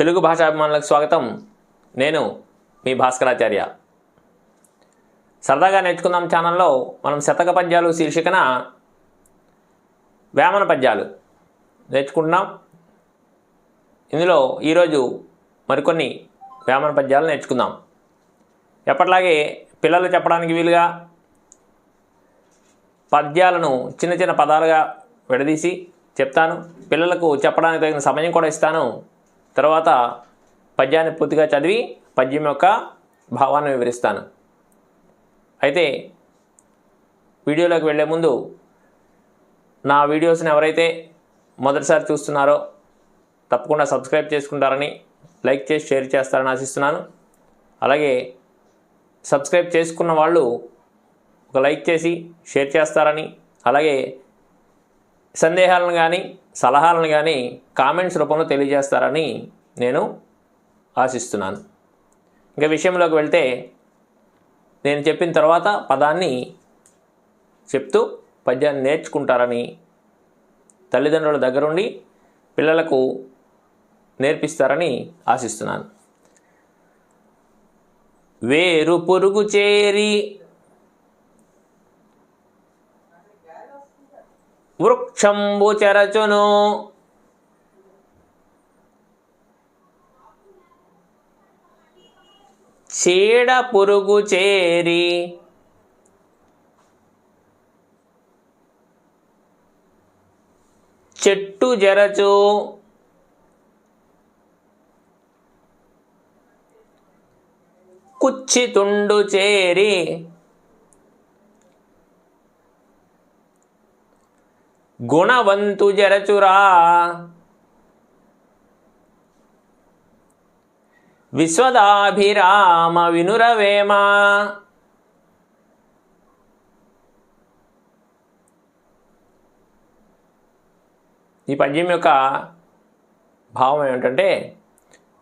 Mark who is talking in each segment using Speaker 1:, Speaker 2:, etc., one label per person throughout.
Speaker 1: తెలుగు భాషాభిమానులకు స్వాగతం. నేను మీ భాస్కరాచార్య. సరదాగా నేర్చుకుందాం ఛానల్లో మనం శతక పద్యాలు శీర్షికన వేమన పద్యాలు నేర్చుకుంటున్నాం. ఇందులో ఈరోజు మరికొన్ని వేమన పద్యాలు నేర్చుకుందాం. ఎప్పటిలాగే పిల్లలు చెప్పడానికి వీలుగా పద్యాలను చిన్న చిన్న పదాలుగా విడదీసి చెప్తాను. పిల్లలకు చెప్పడానికి తగిన సమయం కూడా ఇస్తాను. తర్వాత పద్యాన్ని పూర్తిగా చదివి పద్యం యొక్క భావాన్ని వివరిస్తాను. అయితే వీడియోలోకి వెళ్ళే ముందు నా వీడియోస్ని ఎవరైతే మొదటిసారి చూస్తున్నారో తప్పకుండా సబ్స్క్రైబ్ చేసుకుంటారని లైక్ చేసి షేర్ చేస్తారని ఆశిస్తున్నాను. అలాగే సబ్స్క్రైబ్ చేసుకున్న వాళ్ళు ఒక లైక్ చేసి షేర్ చేస్తారని అలాగే సందేహాలను కానీ సలహాలను కానీ కామెంట్స్ రూపంలో తెలియజేస్తారని నేను ఆశిస్తున్నాను. ఇంకా విషయంలోకి వెళ్తే నేను చెప్పిన తర్వాత పదాన్ని చెప్తూ పద్యాన్ని నేర్చుకుంటారని తల్లిదండ్రుల దగ్గరుండి పిల్లలకు నేర్పిస్తారని ఆశిస్తున్నాను. వేరు పొరుగు చేరి వృక్షంబు చెరచును చీడ పురుగు చేరి చెట్టు జరచు కుచ్చి తుండు చేరి గుణవంతు జరచురా. విశ్వదాభిరామ వినురవేమ. ఈ పద్యం యొక్క భావం ఏమిటంటే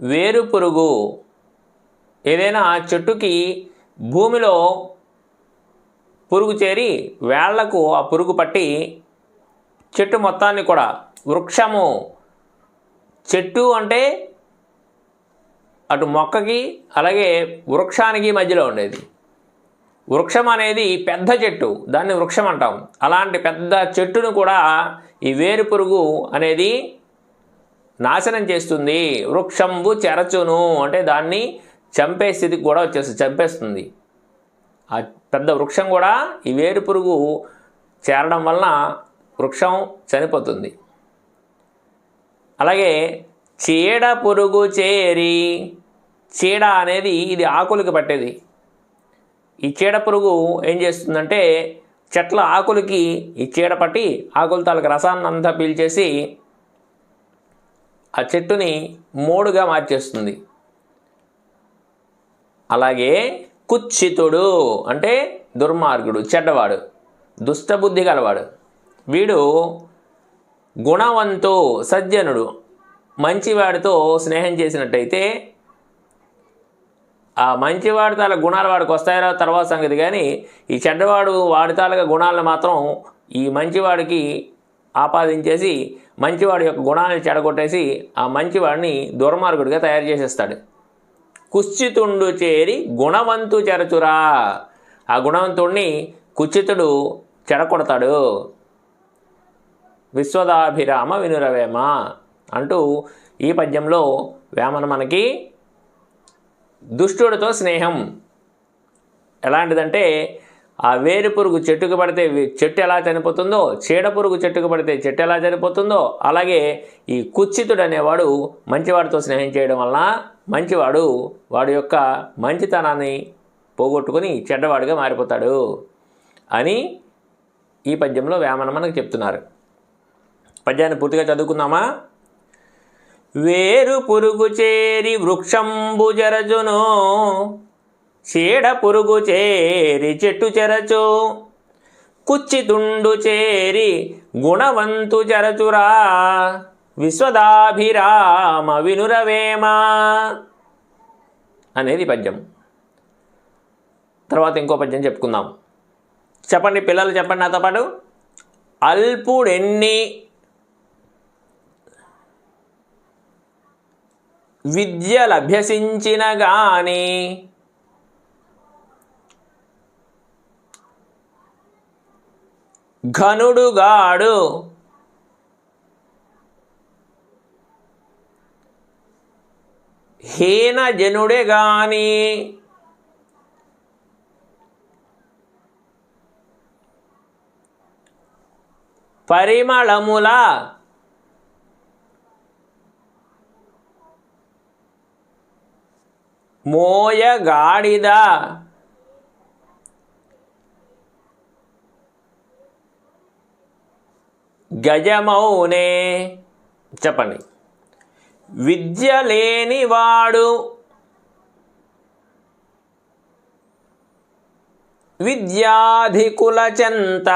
Speaker 1: వేరు పురుగు ఏదైనా చెట్టుకి భూమిలో పురుగు చేరి వేళ్ళకు ఆ పురుగు పట్టి చెట్టు మొత్తాన్ని కూడా వృక్షము. చెట్టు అంటే అటు మొక్కకి అలాగే వృక్షానికి మధ్యలో ఉండేది. వృక్షం అనేది పెద్ద చెట్టు దాన్ని వృక్షం అంటాం. అలాంటి పెద్ద చెట్టును కూడా ఈ వేరు పురుగు అనేది నాశనం చేస్తుంది. వృక్షంబు చెరచును అంటే దాన్ని చంపే స్థితికి కూడా వచ్చేస్తుంది చంపేస్తుంది. ఆ పెద్ద వృక్షం కూడా ఈ వేరు పురుగు చేరడం వలన వృక్షం చనిపోతుంది. అలాగే చీడ పురుగు చేరి చీడ అనేది ఇది ఆకులకి పట్టేది. ఈ చీడ పురుగు ఏం చేస్తుందంటే చెట్ల ఆకులకి ఈ చీడ పట్టి ఆకుల తాలకు రసాన్ని అంతా పీల్చేసి ఆ చెట్టుని మూడుగా మార్చేస్తుంది. అలాగే కుచ్చితుడు అంటే దుర్మార్గుడు చెడ్డవాడు దుష్టబుద్ధి గలవాడు. వీడు గుణవంతు సజ్జనుడు మంచివాడితో స్నేహం చేసినట్టయితే ఆ మంచివాడి తాల గుణాలు వాడికి వస్తాయో తర్వాత సంగతి. కానీ ఈ చెడ్డవాడు వాడి తాలూకా గుణాలను మాత్రం ఈ మంచివాడికి ఆపాదించేసి మంచివాడి యొక్క గుణాలను చెడగొట్టేసి ఆ మంచివాడిని దుర్మార్గుడిగా తయారు చేసేస్తాడు. కుశ్చితుండు చేరి గుణవంతు చెరచురా. ఆ గుణవంతుడిని కుచితుడు చెడగొడతాడు. విశ్వదాభిరామ వినురవేమ అంటూ ఈ పద్యంలో వేమన మనకి దుష్టుడితో స్నేహం. ఎలాంటిదంటే ఆ వేరు పురుగు చెట్టుకు పడితే చెట్టు ఎలా చనిపోతుందో చీడ పురుగు చెట్టుకు పడితే చెట్టు ఎలా చనిపోతుందో అలాగే ఈ కుచ్చితుడు అనేవాడు మంచివాడితో స్నేహం చేయడం వలన మంచివాడు వాడి యొక్క మంచితనాన్ని పోగొట్టుకుని చెడ్డవాడిగా మారిపోతాడు అని ఈ పద్యంలో వేమన మనకు చెప్తున్నారు. పద్యాన్ని పూర్తిగా చదువుకుందామా? వేరు పురుగు చేరి వృక్షంబు జరచును చీడ పురుగు చేరి చెట్టు చెరచు కుచ్చితుండు చేరి గుణవంతు జరచురా విశ్వదాభిరామ వినురవేమ? అనేది పద్యం. తర్వాత ఇంకో పద్యం చెప్పుకుందాం. చెప్పండి పిల్లలు చెప్పండి నాతో పాటు. అల్పుడెన్ని విద్యలభ్యసించిన గాని ఘనుడుగాడు హీనజనుడే గాని పరిమళముల మోయగాడిద. గజమౌనే. చెప్పండి. విద్య లేనివాడు. విద్యాధికుల చెంత.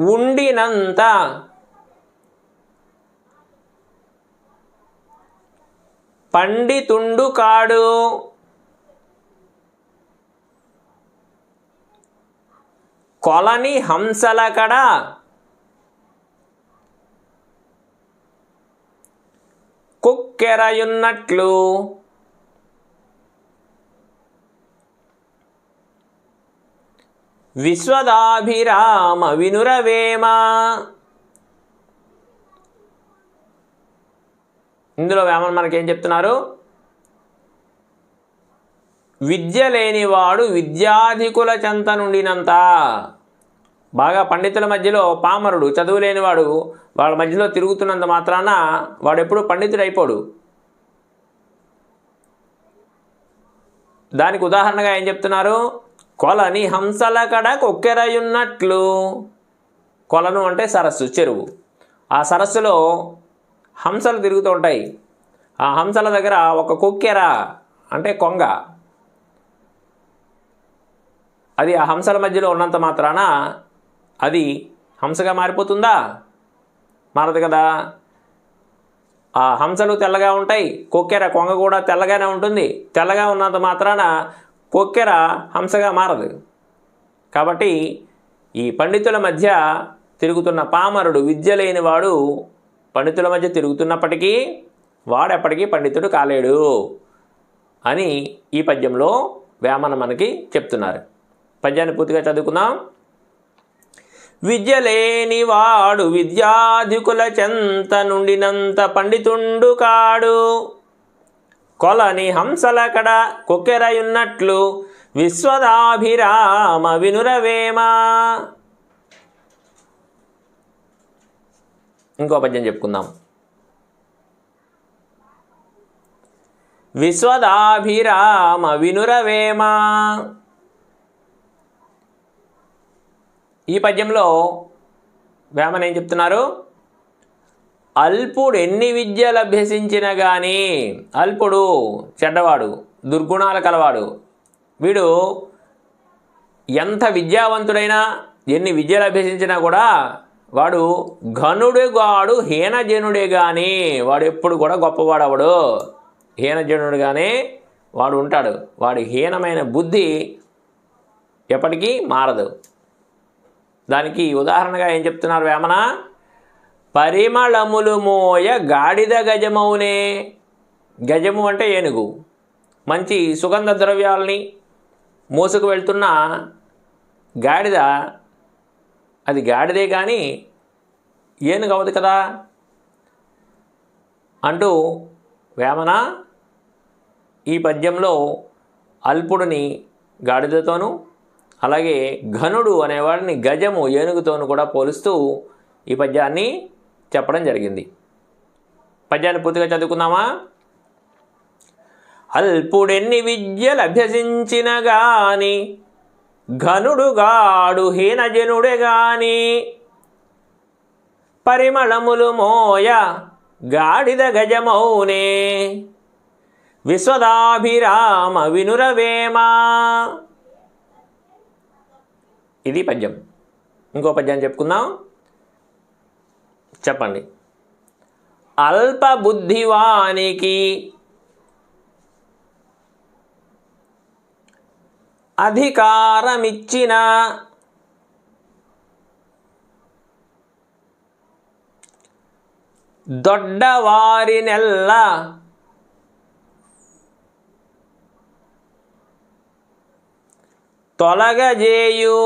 Speaker 1: ఉండినంత. పండితుండు కాడు కొలని హంసల కడ కుక్కెరయున్నట్లు. విశ్వదాభిరామ వినురవేమ. ఇందులో వేమన మనకేం చెప్తున్నారు? విద్య లేనివాడు విద్యాధికుల చెంత నుండినంత. బాగా పండితుల మధ్యలో పామరుడు చదువు లేనివాడు వాళ్ళ మధ్యలో తిరుగుతున్నంత మాత్రాన వాడు ఎప్పుడు పండితుడు అయిపోడు దానికి ఉదాహరణగా ఏం చెప్తున్నారు? కొలని హంసల కడ కొక్కెరయున్నట్లు. కొలను అంటే సరస్సు చెరువు. ఆ సరస్సులో హంసలు తిరుగుతూ ఉంటాయి. ఆ హంసల దగ్గర ఒక కొక్కెర అంటే కొంగ. అది ఆ హంసల మధ్యలో ఉన్నంత మాత్రాన అది హంసగా మారిపోతుందా? మారదు కదా. ఆ హంసలు తెల్లగా ఉంటాయి కొక్కెర కొంగ కూడా తెల్లగానే ఉంటుంది. తెల్లగా ఉన్నంత మాత్రాన కొక్కెర హంసగా మారదు. కాబట్టి ఈ పండితుల మధ్య తిరుగుతున్న పామరుడు విద్య లేనివాడు పండితుల మధ్య తిరుగుతున్నప్పటికీ వాడెప్పటికీ పండితుడు కాలేడు అని ఈ పద్యంలో వేమన మనకి చెప్తున్నారు. పద్యాన్ని పూర్తిగా చదువుకుందాం. విద్య లేనివాడు విద్యాధికుల చెంత నుండినంత పండితుండు కాడు. కొలని హంసలకడ కొక్కెరయున్నట్లు విశ్వదాభిరామ వినురవేమా? ఇంకో పద్యం చెప్పుకుందాం. విశ్వదాభిరామ వినురవేమ. ఈ పద్యంలో వేమన ఏం చెప్తున్నారు? అల్పుడు ఎన్ని విద్యలు అభ్యసించినా కానీ అల్పుడు చెడ్డవాడు దుర్గుణాలు కలవాడు. వీడు ఎంత విద్యావంతుడైనా ఎన్ని విద్యలు అభ్యసించినా కూడా వాడు ఘనుడుగాడు హీనజనుడే కానీ వాడు ఎప్పుడు కూడా గొప్పవాడవడు. హీనజనుడుగానే వాడు ఉంటాడు. వాడి హీనమైన బుద్ధి ఎప్పటికీ మారదు. దానికి ఉదాహరణగా ఏం చెప్తున్నారు వేమన? పరిమళములు మోయ గాడిద గజమౌనే. గజము అంటే ఏనుగు. మంచి సుగంధ ద్రవ్యాలని మోసుకు వెళ్తున్న గాడిద అది గాడిదే కానీ ఏనుగు కదా? అంటూ వేమన ఈ పద్యంలో అల్పుడిని గాడిదతోనూ అలాగే ఘనుడు అనేవాడిని గజము ఏనుగుతోను కూడా పోలుస్తూ ఈ పద్యాన్ని చెప్పడం జరిగింది. పద్యాన్ని పూర్తిగా చదువుకుందామా? అల్పుడెన్ని విద్యలు అభ్యసించిన గాని ఘనుడుగాడు హీనజనుడే గాని పరిమళములు మోయ గాడిద గజమౌనే. విశ్వదాభిరామ వినురవేమా. ఇది పద్యం. ఇంకో పద్యం చెప్పుకుందాం. చెప్పండి. అల్ప అధికారమిచ్చిన దొడ్డవారినెల్ల తొలగజేయు.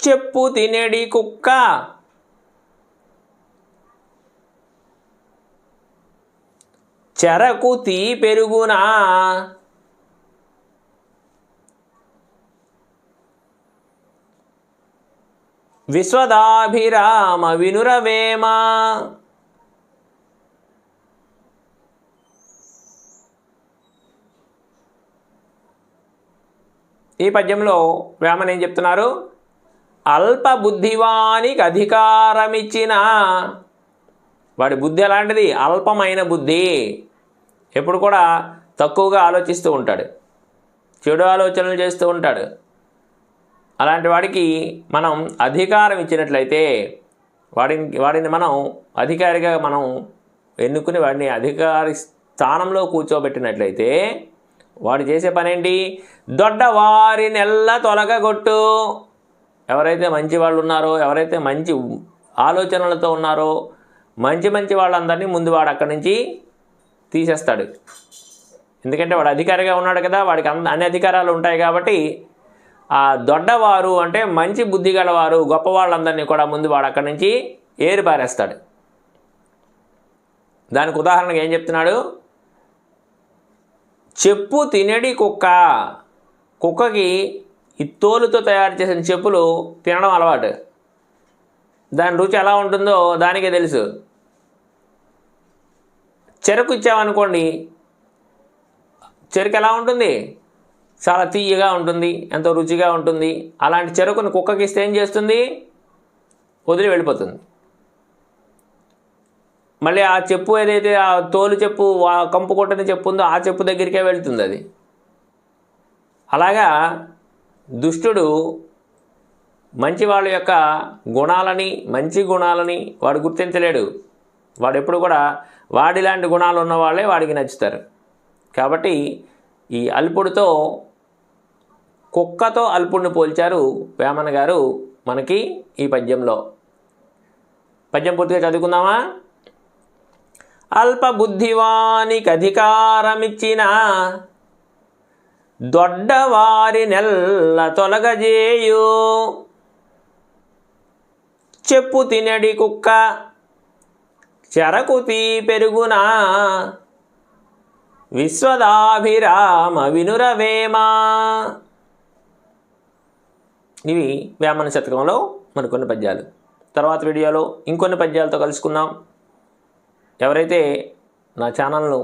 Speaker 1: చెప్పు తినడి కుక్క. చెరకు తీ పెరుగునా? విశ్వదాభిరామ వినురవేమ? ఈ పద్యంలో వేమనేం చెప్తున్నారు? అల్పబుద్ధివానికి అధికారమిచ్చిన వాడి బుద్ధి ఎలాంటిది? అల్పమైన బుద్ధి. ఎప్పుడు కూడా తక్కువగా ఆలోచిస్తూ ఉంటాడు. చెడు ఆలోచనలు చేస్తూ ఉంటాడు. అలాంటి వాడికి మనం అధికారం ఇచ్చినట్లయితే వాడిని వాడిని మనం అధికారిగా మనం ఎన్నుకుని వాడిని అధికారి స్థానంలో కూర్చోబెట్టినట్లయితే వాడు చేసే పని ఏంటి దొడ్డవారి తొలగగొట్టు. ఎవరైతే మంచి వాళ్ళు ఉన్నారో ఎవరైతే మంచి ఆలోచనలతో ఉన్నారో మంచి మంచి వాళ్ళందరినీ ముందు వాడు అక్కడి నుంచి తీసేస్తాడు. ఎందుకంటే వాడు అధికారిగా ఉన్నాడు కదా వాడికి అన్ని అన్ని అధికారాలు ఉంటాయి కాబట్టి ఆ దొడ్డవారు అంటే మంచి బుద్ధి గలవారు గొప్ప వాళ్ళందరినీ కూడా ముందు వాడు అక్కడి నుంచి ఏరిపారేస్తాడు దానికి ఉదాహరణకు ఏం చెప్తున్నాడు? చెప్పు తినడి కుక్క. కుక్కకి ఈ తోలుతో తయారు చేసిన చెప్పులు తినడం అలవాటు. దాని రుచి ఎలా ఉంటుందో దానికే తెలుసు. చెరకు ఇచ్చామనుకోండి చెరుకు ఎలా ఉంటుంది? చాలా తీయగా ఉంటుంది ఎంతో రుచిగా ఉంటుంది. అలాంటి చెరుకుని కుక్కకి ఇస్తే ఏం చేస్తుంది? వదిలి వెళ్ళిపోతుంది. మళ్ళీ ఆ చెప్పు ఏదైతే ఆ తోలు చెప్పు ఆ కంపు కొట్టని చెప్పు ఉందో ఆ చెప్పు దగ్గరికే వెళ్తుంది అది. అలాగా దుష్టుడు మంచి వాళ్ళ యొక్క గుణాలని మంచి గుణాలని వాడు గుర్తించలేడు. వాడు ఎప్పుడు కూడా వాడిలాంటి గుణాలు ఉన్నవాళ్ళే వాడికి నచ్చుతారు. కాబట్టి ఈ అల్పుడితో కుక్కతో అల్పుడిని పోల్చారు వేమన గారు మనకి ఈ పద్యంలో. పద్యం పూర్తిగా చదువుకుందామా? అల్పబుద్ధివానికి అధికారమిచ్చిన దొడ్డవారి నెల్ల తొలగజేయు. చెప్పు తినడి కుక్క. చెరకు తీ పెరుగునా? విశ్వదాభిరామ వినురవేమా? ఇవి వేమన శతకంలో మరికొన్ని పద్యాలు. తర్వాత వీడియోలో ఇంకొన్ని పద్యాలతో కలుసుకుందాం. ఎవరైతే నా ఛానల్ను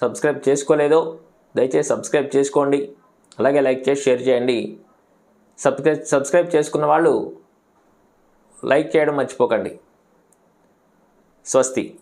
Speaker 1: సబ్స్క్రైబ్ చేసుకోలేదో దయచేసి సబ్స్క్రైబ్ చేసుకోండి. అలాగే లైక్ చేసి షేర్ చేయండి. సబ్స్క్రైబ్ సబ్స్క్రైబ్ చేసుకున్న వాళ్ళు లైక్ చేయడం మర్చిపోకండి. स्वस्ति।